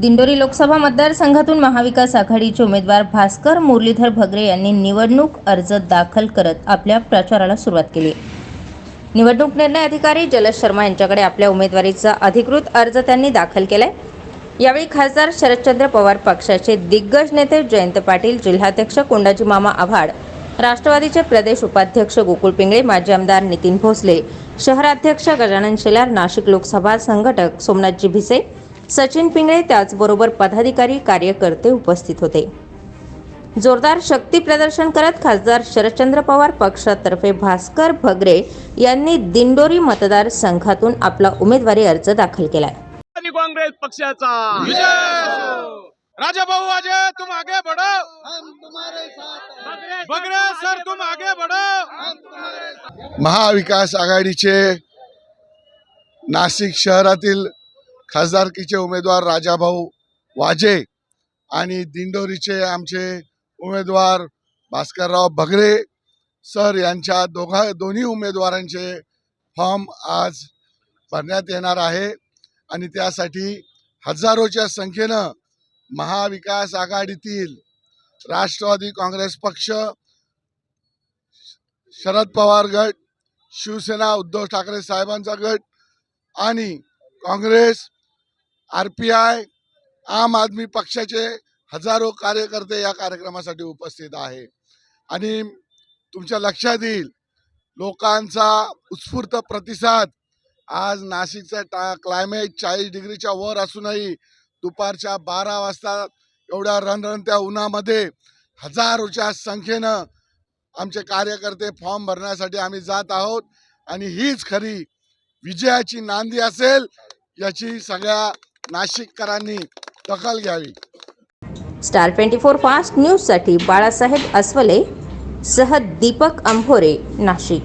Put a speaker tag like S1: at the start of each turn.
S1: दिंडोरी लोकसभा मतदारसंघातून महाविकास आघाडीचे उमेदवार भास्कर मुरलीधर भगरे यांनी निवडणूक अर्ज दाखल करत आपल्या प्रचाराला सुरुवात केली. निवडणूक निर्णय अधिकारी जलज शर्मा यांच्याकडे आपल्या उमेदवारीचा अधिकृत अर्ज त्यांनी दाखल केलाय. यावेळी खासदार शरदचंद्र पवार पक्षाचे दिग्गज नेते जयंत पाटील जिल्हाध्यक्ष कोंडाजी मामा आव्हाड राष्ट्रवादीचे प्रदेश उपाध्यक्ष गोकुळ पिंगळे माजी आमदार नितीन भोसले शहराध्यक्ष गजानन शेलार नाशिक लोकसभा संघटक सोमनाथजी भिसे सचिन पिंगळे त्याचबरोबर पदाधिकारी कार्यकर्ते उपस्थित होते. जोरदार शक्ती प्रदर्शन करत खासदार शरदचंद्र पवार पक्षातर्फे भास्कर भगरे यांनी दिंडोरी मतदारसंघातून आपला उमेदवारी अर्ज दाखल केलाय.
S2: आणि काँग्रेस पक्षाचा. राजा भाऊ अजय तुम आगे बढ़ो. बगरे सर तुम आगे बढ़ो.
S3: महाविकास आघाडीचे नाशिक शहरातील खासदारकीचे उमेदवार राजाभाऊ वाजे आणि दिंडोरीचे आमचे उमेदवार भास्करराव भगरे सर यांच्या दोघा दोन्ही उमेदवारांचे फॉर्म आज भरण्यात येणार आहे. आणि त्यासाठी हजारोच्या संख्येनं महाविकास आघाडीतील राष्ट्रवादी काँग्रेस पक्ष शरद पवार गट शिवसेना उद्धव ठाकरे साहेबांचा गट आणि काँग्रेस आर पी आय आम आदमी पक्षाचे हजारो कार्यकर्ते या कार्यक्रमासाठी उपस्थित आहे. आणि तुमच्या लक्षात येईल लोकांचा उत्स्फूर्त प्रतिसाद आज नाशिकचा टा क्लायमेट चाळीस डिग्रीच्या वर असूनही दुपारच्या बारा वाजता एवढ्या रणरणत्या उन्हामध्ये हजारोच्या संख्येनं आमचे कार्यकर्ते फॉर्म भरण्यासाठी आम्ही जात आहोत. आणि हीच खरी विजयाची नांदी असेल याची सगळ्या नाशिककरांनी दखल घ्यावी.
S1: स्टार ट्वेंटी फोर फास्ट न्यूजसाठी बाळासाहेब अस्वले सह दीपक अंभोरे नाशिक.